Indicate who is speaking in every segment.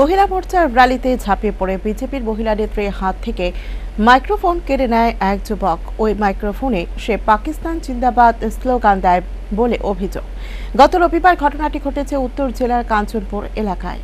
Speaker 1: মহিলা মোর্চার র্যালিতে ঝাঁপিয়ে পড়ে বিজেপির মহিলা নেত্রীর হাত থেকে মাইক্রোফোন কেড়ে নেয় এক যুবক। ওই মাইক্রোফোনে সে পাকিস্তান জিন্দাবাদ স্লোগান দেয় বলে অভিযোগ। গত রবিবার ঘটনাটি ঘটেছে উত্তর জেলার কাঞ্চনপুর এলাকায়।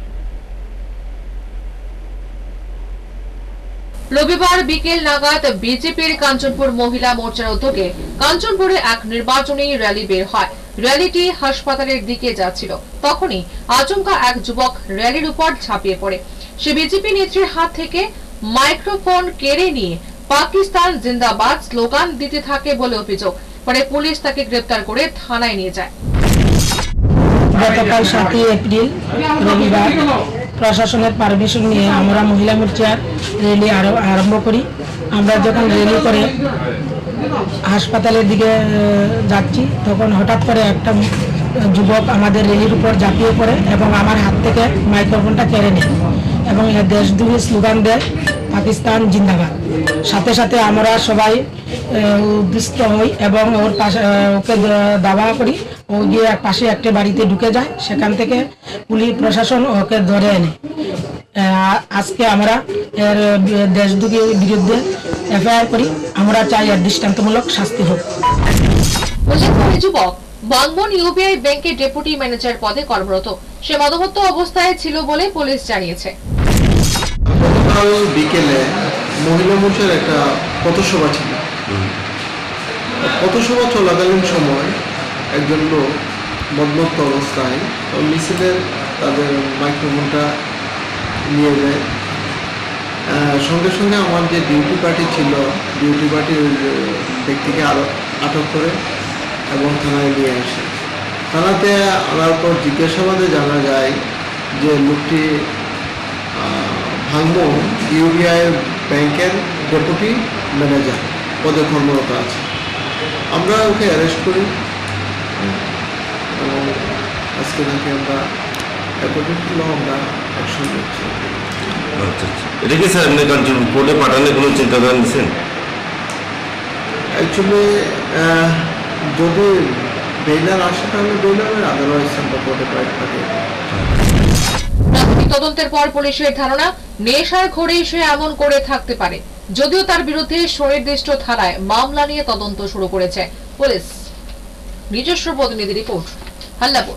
Speaker 2: রবিবার বিকেল নাগাদ বিজেপির কাঞ্চনপুর মহিলা মোর্চার উদ্যোগে কাঞ্চনপুরে এক নির্বাচনী র্যালি বের হয়। র্যালিটি হাসপাতালের দিকে যাচ্ছিল। তখনই আচমকা এক যুবক র্যালির উপর ঝাঁপিয়ে পড়ে। সে বিজেপি নেত্রীর হাত থেকে মাইক্রোফোন কেড়ে নিয়ে পাকিস্তান জিন্দাবাদ স্লোগান দিতে থাকে বলে অভিযোগ। পরে পুলিশ তাকে গ্রেপ্তার করে থানায় নিয়ে যায়।
Speaker 3: গতকাল সাতই এপ্রিল, রবিবার প্রশাসনের পারমিশন নিয়ে আমরা মহিলা মোর্চার র্যালি আরম্ভ করি। আমরা যখন র্যালি করে হাসপাতালের দিকে যাচ্ছি। তখন হঠাৎ করে একটা যুবক আমাদের রেলির উপর ঝাঁপিয়ে পড়ে এবং আমার হাত থেকে মাইক্রোফোনটা কেড়ে নেয় এবং দেশদ্রোহী স্লোগান দেয়, পাকিস্তান জিন্দাবাদ। সাথে সাথে আমরা সবাই উদ্দিষ্ট হই এবং ওর পাশে ওকে দাবা করি। ও গিয়ে পাশে একটা বাড়িতে ঢুকে যায়। সেখান থেকে পুলিশ, প্রশাসন ওকে ধরে এনে। আজকে আমরা এর দেশদ্রোহীর বিরুদ্ধে এফআইআর করি আমরা চাই এর দৃষ্টান্তমূলক শাস্তি হোক।
Speaker 2: উল্লেখ্য যুবক বন্ধন ইউবিআই ব্যাংকের ডেপুটি ম্যানেজার পদে কর্মরত। সে মদহত্ত অবস্থায় ছিল বলে পুলিশ জানিয়েছে।
Speaker 4: গতকাল বিকেলে মহিলা মোর্চার একটা পথসভা ছিল। পথসভা চলাকালীন সময় একজন লোক মদমত্ত অবস্থায় মিছিলের তাদের মাইক্রোফোনটা নিয়ে যায়। সঙ্গে সঙ্গে আমার যে ডিউটি পার্টি ছিল ডিউটি পার্টির ব্যক্তিকে আরও আটক করে এবং থানায় নিয়ে আসে। থানাতে আনার পর জিজ্ঞাসাবাদে জানা যায় যে লোকটি ভাঙবো ইউবিআই ব্যাংকের ডেপুটি ম্যানেজার, পদে কর্মরত আছে। আমরা ওকে অ্যারেস্ট করি। এবং আজকে নাকি আমরা ল আমরা অ্যাকশন নিচ্ছি
Speaker 5: স্যার কাঞ্চন কোর্টে পাঠানোর কোনো চিন্তা করেন নিছেন
Speaker 4: অ্যাকচুয়ালি যদি বেইলার আসে তাহলে বেইলারের কোর্টে।
Speaker 2: প্রাথমিক তদন্তের পর পুলিশের ধারণা, নেশার ঘরে সে এমন করে থাকতে পারে। যদিও তার বিরুদ্ধে সুনির্দিষ্ট থানায় মামলা নিয়ে তদন্ত শুরু করেছে পুলিশ। নিজস্ব প্রতিনিধি রিপোর্ট, হাল্লাপুর।